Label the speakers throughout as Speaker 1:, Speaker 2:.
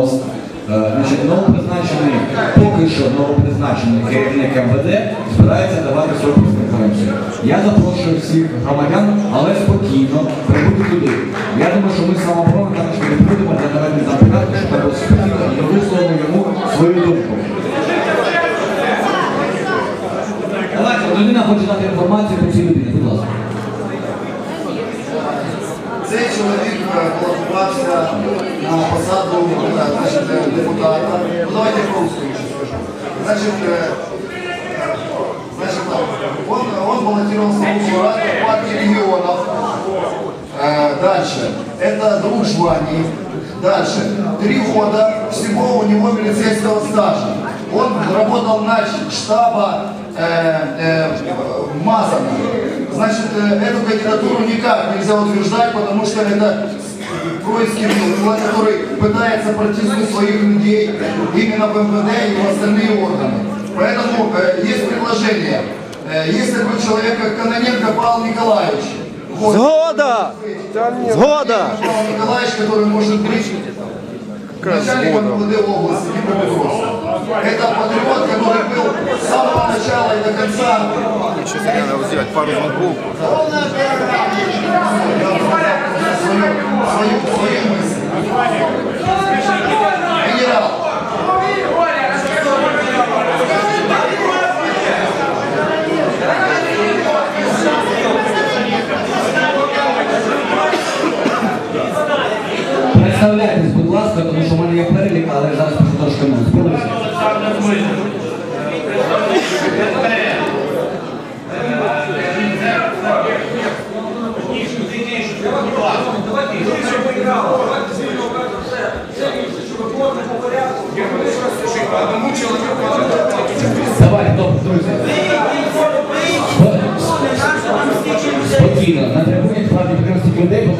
Speaker 1: мост. Е, Значить, новопризначений, поки що новопризначений керівник МВД збирається давати свою прес-конференцію. Я запрошую всіх громадян, але спокійно прибути туди. Я думаю, що ми з самооборони також будемо для наведення там щоб було спокійно і висловимо йому свою думку. Давайте, людина хоче дати інформацію про цій людині, будь ласка.
Speaker 2: Цей чоловік е, балотувався на посаду значить, депутата. Ну, давайте ще скажу. Значит, э, значит так, он, он баллотировался в Верховную Раду партии регионов. Дальше, это друг Жвани. Дальше, три года всего у него милицейского стажа. Он работал на штаба э, э, Мазана. Значит, э, эту кандидатуру никак нельзя утверждать, потому что это происки человек, который пытается протиснуть своих людей именно в МВД и в остальные органы. Поэтому э, есть предложение. Э, есть такой человек, как Каноненко Павел Николаевич. Вот.
Speaker 3: Згода! Згода!
Speaker 2: Павел Николаевич, который может быть начальником МВД области Днепропетровска. Это патриот, который был с самого начала и до конца
Speaker 4: Сейчас я надо взять пару звонков.
Speaker 1: Представляйтесь, будь ласка, тому що в мене є перелік, але зараз трошки не спробуйте.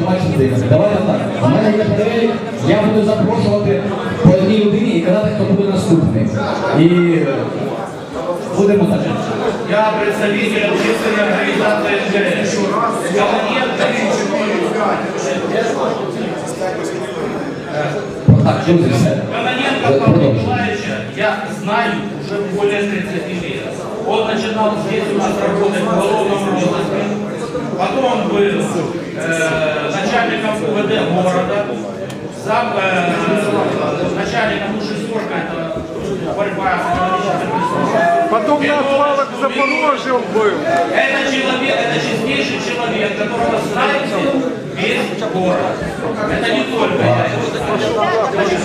Speaker 1: прекрасних людей, позивачних дивитися. Давайте так. У мене є перелік, я буду запрошувати по одній людині і казати, хто буде наступний. І будемо так.
Speaker 5: Я представитель общественной организации МГС. Колоненко
Speaker 1: Так, друзі, все.
Speaker 5: Кононенко Павла
Speaker 1: Продовжуємо.
Speaker 5: Николаевича я знаю уже более 30 лет. Он начинал здесь у нас работать в уголовном розыске. Потом он был э, начальником УВД города, зам, э, начальником УШСОРКа, это борьба с экономической преступностью.
Speaker 3: Потом на отвалах в Запорожье он был.
Speaker 5: Это человек, это честнейший человек, которого знает весь город. Это не только я. Значит,